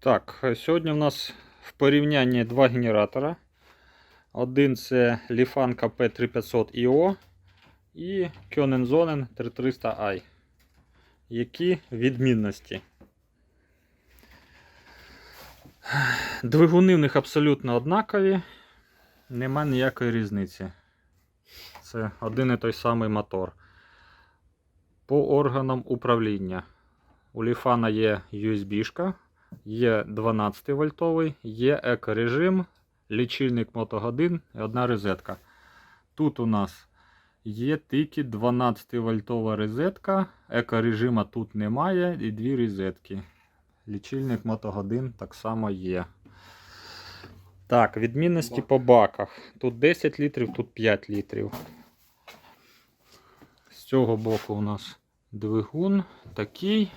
Так, сьогодні у нас в порівнянні два генератора. Один це Lifan KP3500 IO і Könensonnen 3300i. Які відмінності? Двигуни в них абсолютно однакові, нема ніякої різниці. Це один і той самий мотор. По органам управління. У Ліфана є USB-шка, є 12 вольтовий, є екорежим, лічильник мотогодин і одна розетка. Тут у нас є тільки 12 вольтова розетка, екорежима тут немає і дві розетки. Лічильник мотогодин так само є. Так, відмінності по баках. Тут 10 літрів, тут 5 літрів. З цього боку у нас двигун такий.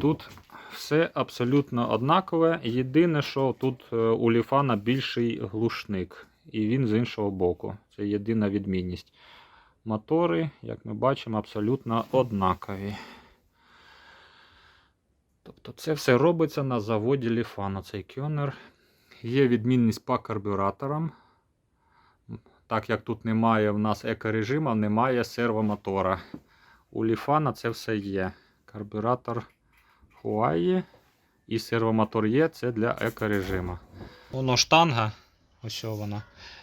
Тут все абсолютно однакове. Єдине, що тут е, у Ліфана більший глушник. І він з іншого боку. Це єдина відмінність. Мотори, як ми бачимо, абсолютно однакові. Тобто це все робиться на заводі Ліфана, цей кьонер. Є відмінність по карбюраторам. Так як тут немає в нас екорежиму, немає сервомотора. У Ліфана це все є. Карбюратор Huawei і сервомотор є, це для екорежиму. Воно штанга, ось вона.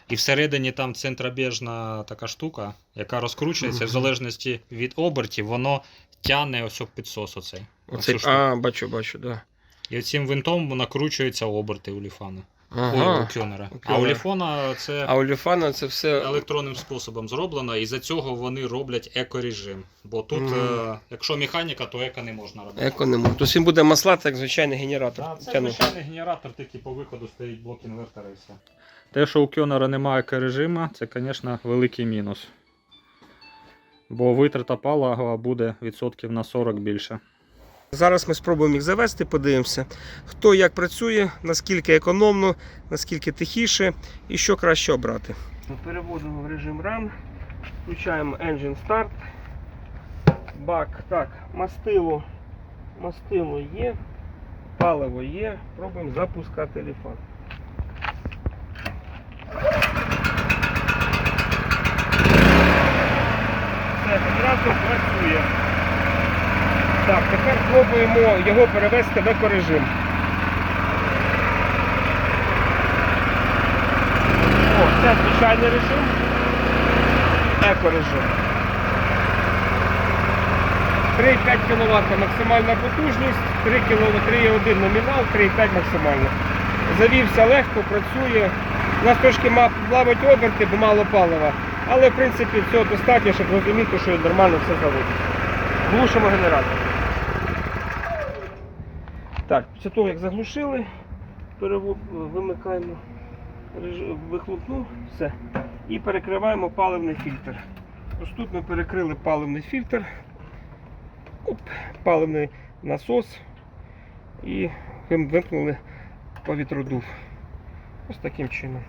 І всередині там центробіжна така штука, яка розкручується, в залежності від обертів, воно тягне ось підсос оцей. Оцей, а, бачу, бачу, да. І цим винтом накручуються оберти у Ліфана. Ой, Ага. у Кьонера. А у Ліфона це А у Ліфана це все. електронним способом зроблено, і за цього вони роблять екорежим. Бо тут, Мгм. е, якщо механіка, то еко не можна робити. Еко не можна. Тобто він буде маслати, як звичайний генератор. Так, це звичайний генератор, тільки по виходу стоїть блок інвертора і все. Те, що у Кьонера немає екорежиму, це, звісно, великий мінус. Бо витрата палива буде відсотків на 40 більше. Зараз ми спробуємо їх завести, подивимося, хто як працює, наскільки економно, наскільки тихіше і що краще обрати. Переводимо в режим Run, включаємо Engine Start. Бак. Так, мастило. Мастило є, паливо є. Пробуємо запускати телефон. Все, генератор працює. Так, тепер пробуємо його перевести в екорежим. О, це звичайний режим. Екорежим. 3,5 кВт максимальна потужність, 3 кВт 3,1 номінал, 3,5 максимально. Завівся легко, працює. У нас трошки плавать оберти, бо мало палива. Але в принципі цього достатньо, щоб розуміти, що нормально все заводить. Глушимо генератор. Так, після того як заглушили, перево- вимикаємо вихлопну, все. І перекриваємо паливний фільтр. Ось тут ми перекрили паливний фільтр, Оп, паливний насос і вим- вимкнули повітродув. Ось таким чином.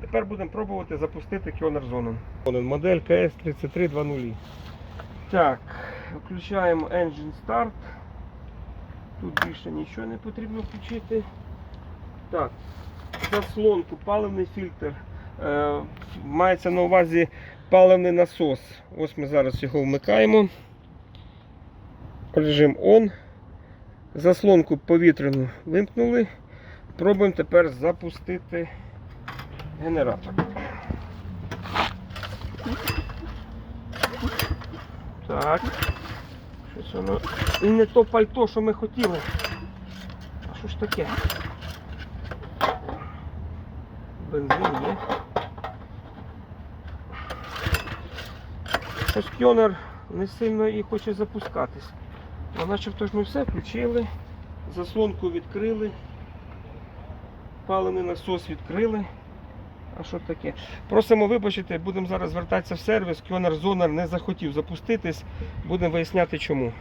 Тепер будемо пробувати запустити Zone. Модель KS3320. Так, включаємо Engine Start. Тут більше нічого не потрібно включити. Так, заслонку, паливний фільтр. Е, мається на увазі паливний насос. Ось ми зараз його вмикаємо. Режим ON. Заслонку повітряну вимкнули. Пробуємо тепер запустити генератор. Так. Щось воно і не то пальто, що ми хотіли. А що ж таке? Бензин є. Щось кьонер не сильно і хоче запускатись. А начебто ж ми все включили, заслонку відкрили, паливний насос відкрили. А що таке? Просимо вибачити, будемо зараз звертатися в сервіс. Кьонер Зонер не захотів запуститись. Будемо виясняти чому.